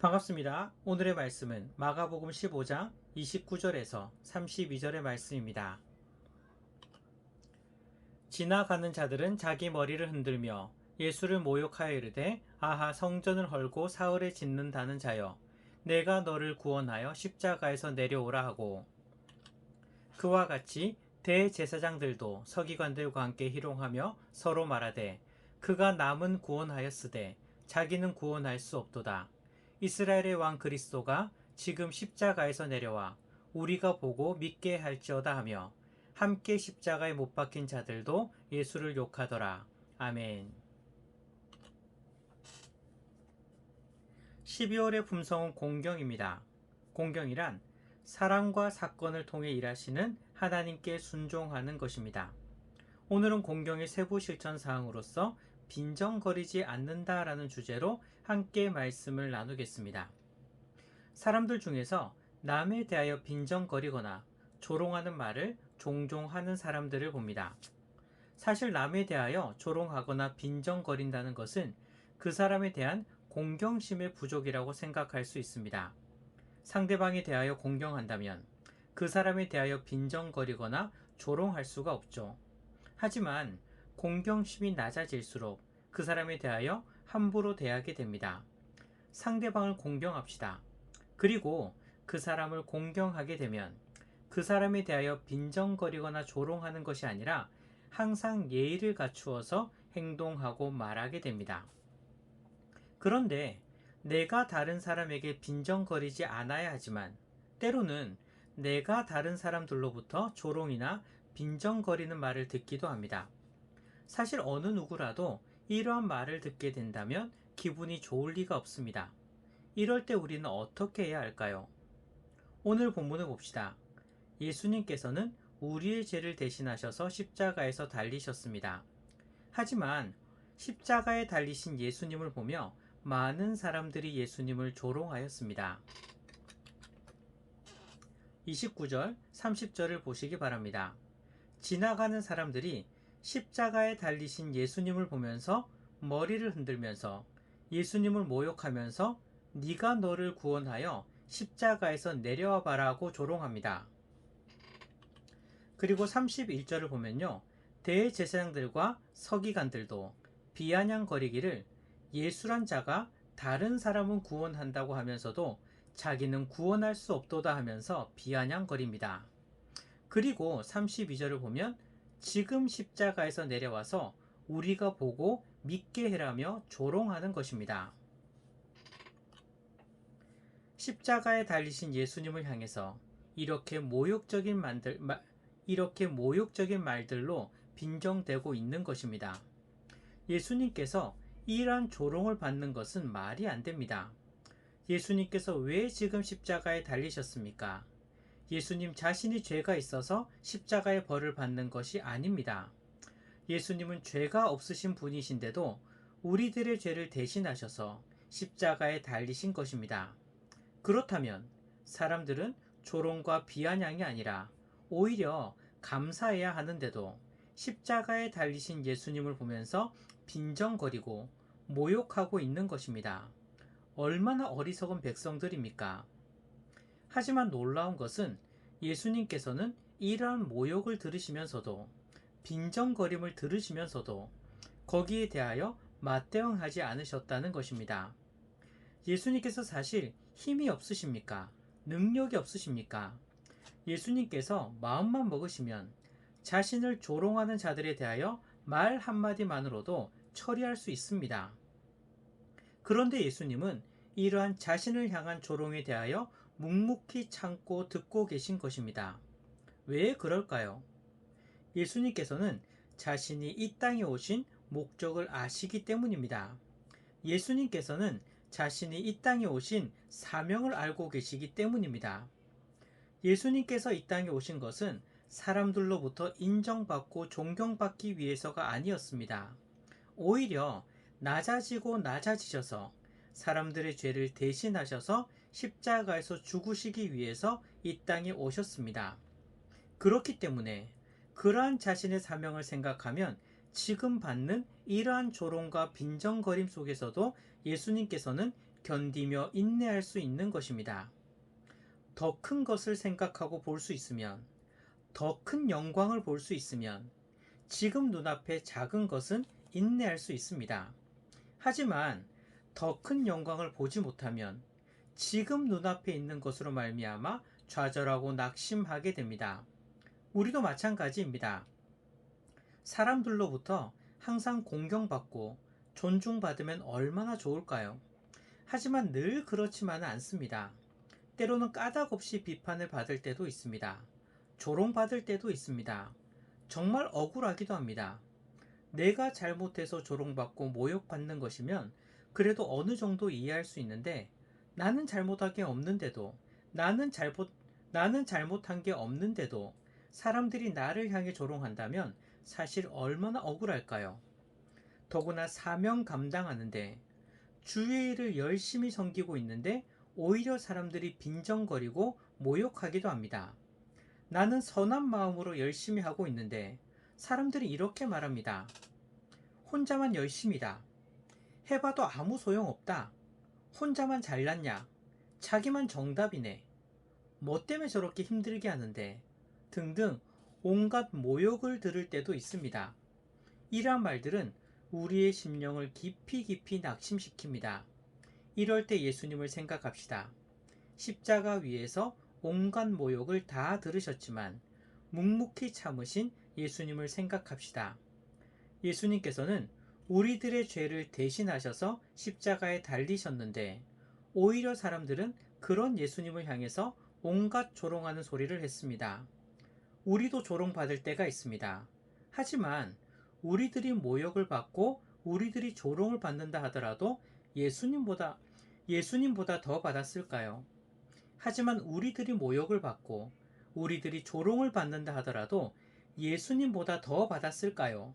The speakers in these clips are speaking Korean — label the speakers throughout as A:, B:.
A: 반갑습니다. 오늘의 말씀은 마가복음 15장 29절에서 32절의 말씀입니다. 지나가는 자들은 자기 머리를 흔들며 예수를 모욕하여 이르되 아하 성전을 헐고 사흘에 짓는다는 자여 내가 너를 구원하여 십자가에서 내려오라 하고 그와 같이 대제사장들도 서기관들과 함께 희롱하며 서로 말하되 그가 남은 구원하였으되 자기는 구원할 수 없도다. 이스라엘의 왕 그리스도가 지금 십자가에서 내려와 우리가 보고 믿게 할지어다 하며 함께 십자가에 못 박힌 자들도 예수를 욕하더라. 아멘. 12월의 품성은 공경입니다. 공경이란 사랑과 사건을 통해 일하시는 하나님께 순종하는 것입니다. 오늘은 공경의 세부 실천 사항으로서 빈정거리지 않는다라는 주제로 함께 말씀을 나누겠습니다. 사람들 중에서 남에 대하여 빈정거리거나 조롱하는 말을 종종 하는 사람들을 봅니다. 사실 남에 대하여 조롱하거나 빈정거린다는 것은 그 사람에 대한 공경심의 부족이라고 생각할 수 있습니다. 상대방에 대하여 공경한다면 그 사람에 대하여 빈정거리거나 조롱할 수가 없죠. 하지만 공경심이 낮아질수록 그 사람에 대하여 함부로 대하게 됩니다. 상대방을 공경합시다. 그리고 그 사람을 공경하게 되면 그 사람에 대하여 빈정거리거나 조롱하는 것이 아니라 항상 예의를 갖추어서 행동하고 말하게 됩니다. 그런데 내가 다른 사람에게 빈정거리지 않아야 하지만 때로는 내가 다른 사람들로부터 조롱이나 빈정거리는 말을 듣기도 합니다. 사실 어느 누구라도 이러한 말을 듣게 된다면 기분이 좋을 리가 없습니다. 이럴 때 우리는 어떻게 해야 할까요? 오늘 본문을 봅시다. 예수님께서는 우리의 죄를 대신하셔서 십자가에서 달리셨습니다. 하지만 십자가에 달리신 예수님을 보며 많은 사람들이 예수님을 조롱하였습니다. 29절, 30절을 보시기 바랍니다. 지나가는 사람들이 십자가에 달리신 예수님을 보면서 머리를 흔들면서 예수님을 모욕하면서 네가 너를 구원하여 십자가에서 내려와 봐라고 조롱합니다. 그리고 31절을 보면요. 대제사장들과 서기관들도 비아냥거리기를 예수란 자가 다른 사람은 구원한다고 하면서도 자기는 구원할 수 없도다 하면서 비아냥거립니다. 그리고 32절을 보면 지금 십자가에서 내려와서 우리가 보고 믿게 해라며 조롱하는 것입니다. 십자가에 달리신 예수님을 향해서 이렇게 모욕적인 말들, 마, 이렇게 모욕적인 말들로 빈정되고 있는 것입니다. 예수님께서 이러한 조롱을 받는 것은 말이 안 됩니다. 예수님께서 왜 지금 십자가에 달리셨습니까? 예수님 자신이 죄가 있어서 십자가의 벌을 받는 것이 아닙니다. 예수님은 죄가 없으신 분이신데도 우리들의 죄를 대신하셔서 십자가에 달리신 것입니다. 그렇다면 사람들은 조롱과 비아냥이 아니라 오히려 감사해야 하는데도 십자가에 달리신 예수님을 보면서 빈정거리고 모욕하고 있는 것입니다. 얼마나 어리석은 백성들입니까? 하지만 놀라운 것은 예수님께서는 이러한 모욕을 들으시면서도 빈정거림을 들으시면서도 거기에 대하여 맞대응하지 않으셨다는 것입니다. 예수님께서 사실 힘이 없으십니까? 능력이 없으십니까? 예수님께서 마음만 먹으시면 자신을 조롱하는 자들에 대하여 말 한마디만으로도 처리할 수 있습니다. 그런데 예수님은 이러한 자신을 향한 조롱에 대하여 묵묵히 참고 듣고 계신 것입니다. 왜 그럴까요? 예수님께서는 자신이 이 땅에 오신 목적을 아시기 때문입니다. 예수님께서는 자신이 이 땅에 오신 사명을 알고 계시기 때문입니다. 예수님께서 이 땅에 오신 것은 사람들로부터 인정받고 존경받기 위해서가 아니었습니다. 오히려 낮아지고 낮아지셔서 사람들의 죄를 대신하셔서 십자가에서 죽으시기 위해서 이 땅에 오셨습니다. 그렇기 때문에 그러한 자신의 사명을 생각하면 지금 받는 이러한 조롱과 빈정거림 속에서도 예수님께서는 견디며 인내할 수 있는 것입니다. 더 큰 것을 생각하고 볼 수 있으면, 더 큰 영광을 볼 수 있으면, 지금 눈앞에 작은 것은 인내할 수 있습니다. 하지만 더 큰 영광을 보지 못하면 지금 눈앞에 있는 것으로 말미암아 좌절하고 낙심하게 됩니다. 우리도 마찬가지입니다. 사람들로부터 항상 공경받고 존중받으면 얼마나 좋을까요? 하지만 늘 그렇지만은 않습니다. 때로는 까닭 없이 비판을 받을 때도 있습니다. 조롱받을 때도 있습니다. 정말 억울하기도 합니다. 내가 잘못해서 조롱받고 모욕받는 것이면 그래도 어느 정도 이해할 수 있는데 나는 잘못한 게 없는데도 나는 잘못 나는 잘못한 게 없는데도 사람들이 나를 향해 조롱한다면 사실 얼마나 억울할까요? 더구나 사명 감당하는데 주의 일을 열심히 섬기고 있는데 오히려 사람들이 빈정거리고 모욕하기도 합니다. 나는 선한 마음으로 열심히 하고 있는데 사람들이 이렇게 말합니다. 혼자만 열심이다. 해봐도 아무 소용없다. 혼자만 잘났냐? 자기만 정답이네. 뭐 때문에 저렇게 힘들게 하는데? 등등 온갖 모욕을 들을 때도 있습니다. 이러한 말들은 우리의 심령을 깊이 깊이 낙심시킵니다. 이럴 때 예수님을 생각합시다. 십자가 위에서 온갖 모욕을 다 들으셨지만 묵묵히 참으신 예수님을 생각합시다. 예수님께서는 우리들의 죄를 대신하셔서 십자가에 달리셨는데 오히려 사람들은 그런 예수님을 향해서 온갖 조롱하는 소리를 했습니다. 우리도 조롱받을 때가 있습니다. 하지만 우리들이 모욕을 받고 우리들이 조롱을 받는다 하더라도 예수님보다 예수님보다 더 받았을까요? 하지만 우리들이 모욕을 받고 우리들이 조롱을 받는다 하더라도 예수님보다 더 받았을까요?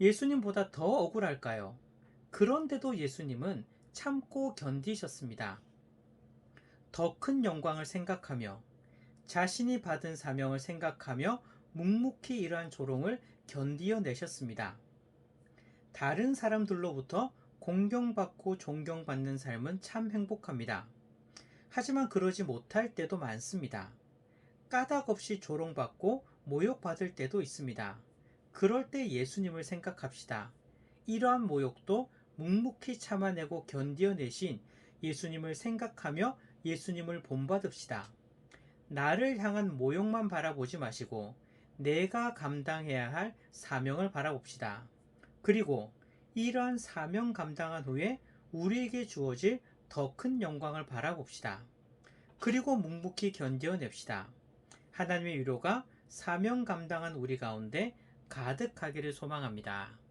A: 예수님보다 더 억울할까요? 그런데도 예수님은 참고 견디셨습니다. 더 큰 영광을 생각하며 자신이 받은 사명을 생각하며 묵묵히 이러한 조롱을 견디어내셨습니다. 다른 사람들로부터 공경받고 존경받는 삶은 참 행복합니다. 하지만 그러지 못할 때도 많습니다. 까닭 없이 조롱받고 모욕받을 때도 있습니다. 그럴 때 예수님을 생각합시다. 이러한 모욕도 묵묵히 참아내고 견디어내신 예수님을 생각하며 예수님을 본받읍시다. 나를 향한 모욕만 바라보지 마시고 내가 감당해야 할 사명을 바라봅시다. 그리고 이러한 사명 감당한 후에 우리에게 주어질 더 큰 영광을 바라봅시다. 그리고 묵묵히 견뎌냅시다. 하나님의 위로가 사명 감당한 우리 가운데 가득하기를 소망합니다.